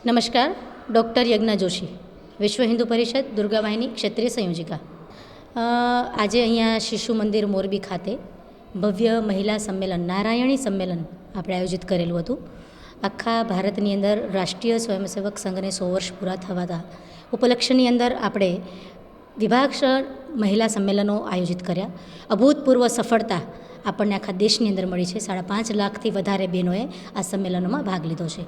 નમસ્કાર, ડૉક્ટર યજ્ઞા જોશી, વિશ્વ હિન્દુ પરિષદ, દુર્ગાવાહિની ક્ષેત્રીય સંયોજિકા. આજે અહીંયા શિશુ મંદિર મોરબી ખાતે ભવ્ય મહિલા સંમેલન, નારાયણી સંમેલન આપણે આયોજિત કરેલું હતું. આખા ભારતની અંદર રાષ્ટ્રીય સ્વયંસેવક સંઘને સો વર્ષ પૂરા થવાતા ઉપલક્ષ્યની અંદર આપણે વિભાગસર મહિલા સંમેલનો આયોજિત કર્યા. અભૂતપૂર્વ સફળતા આપણને આખા દેશની અંદર મળી છે. સાડા પાંચ લાખથી વધારે બહેનોએ આ સંમેલનોમાં ભાગ લીધો છે.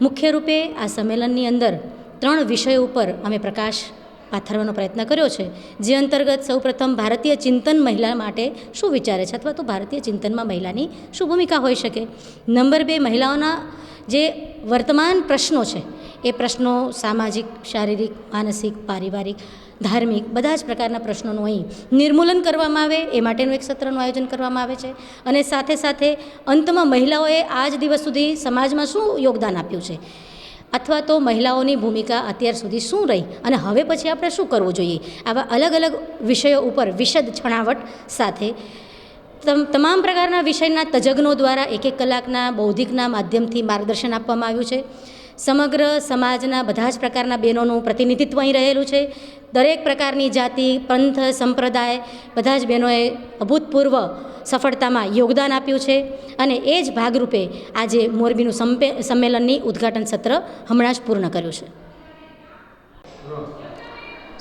મુખ્ય રૂપે આ સંમેલનની અંદર ત્રણ વિષયો ઉપર અમે પ્રકાશ પાથરવાનો પ્રયત્ન કર્યો છે. જે અંતર્ગત સૌપ્રથમ ભારતીય ચિંતન મહિલા માટે શું વિચારે છે અથવા તો ભારતીય ચિંતનમાં મહિલાની શું ભૂમિકા હોઈ શકે? નંબર બે, મહિલાઓના જે વર્તમાન પ્રશ્નો છે એ પ્રશ્નો સામાજિક, શારીરિક, માનસિક, પારિવારિક, ધાર્મિક બધા જ પ્રકારના પ્રશ્નોનું અહીં નિર્મૂલન કરવામાં આવે, એ માટેનું એક સત્રનું આયોજન કરવામાં આવે છે. અને સાથે સાથે અંતમાં મહિલાઓએ આજ દિવસ સુધી સમાજમાં શું યોગદાન આપ્યું છે? અથવા તો મહિલાઓની ભૂમિકા અત્યાર સુધી શું રહી? અને હવે પછી આપણે શું કરવું જોઈએ? આવા અલગ અલગ વિષયો ઉપર વિશદ છણાવટ સાથે તમ- તમામ પ્રકારના વિષયના તજજ્ઞો દ્વારા એક એક કલાકના બૌદ્ધિકના માધ્યમથી માર્ગદર્શન આપવામાં આવ્યું છે. સમગ્ર સમાજના બધા જ પ્રકારના બહેનોનું પ્રતિનિધિત્વ અહીં રહેલું છે. દરેક પ્રકારની જાતિ, પંથ, સંપ્રદાય બધા જ બહેનોએ અભૂતપૂર્વ સફળતામાં યોગદાન આપ્યું છે અને એ જ ભાગરૂપે આજે મોરબીનું સંમેલનની ઉદ્ઘાટન સત્ર હમણાં જ પૂર્ણ કર્યું છે.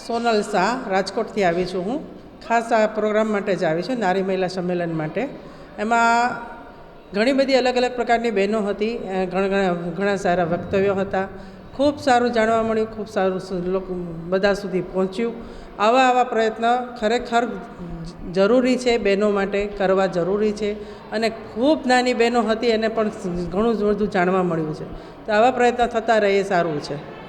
સોનલ શાહ રાજકોટથી આવી છું હું. ખાસ આ પ્રોગ્રામ માટે જ આવી છું, નારી મહિલા સંમેલન માટે. એમાં ઘણી બધી અલગ અલગ પ્રકારની બહેનો હતી ઘણા ઘણા સારા વક્તવ્યો હતા. ખૂબ સારું જાણવા મળ્યું, ખૂબ સારું લોકો, બધા સુધી પહોંચ્યું. આવા આવા પ્રયત્ન ખરેખર જરૂરી છે, બહેનો માટે કરવા જરૂરી છે. અને ખૂબ નાની બહેનો હતી, એને પણ ઘણું બધું જાણવા મળ્યું છે. તો આવા પ્રયત્ન થતા રહે સારું છે.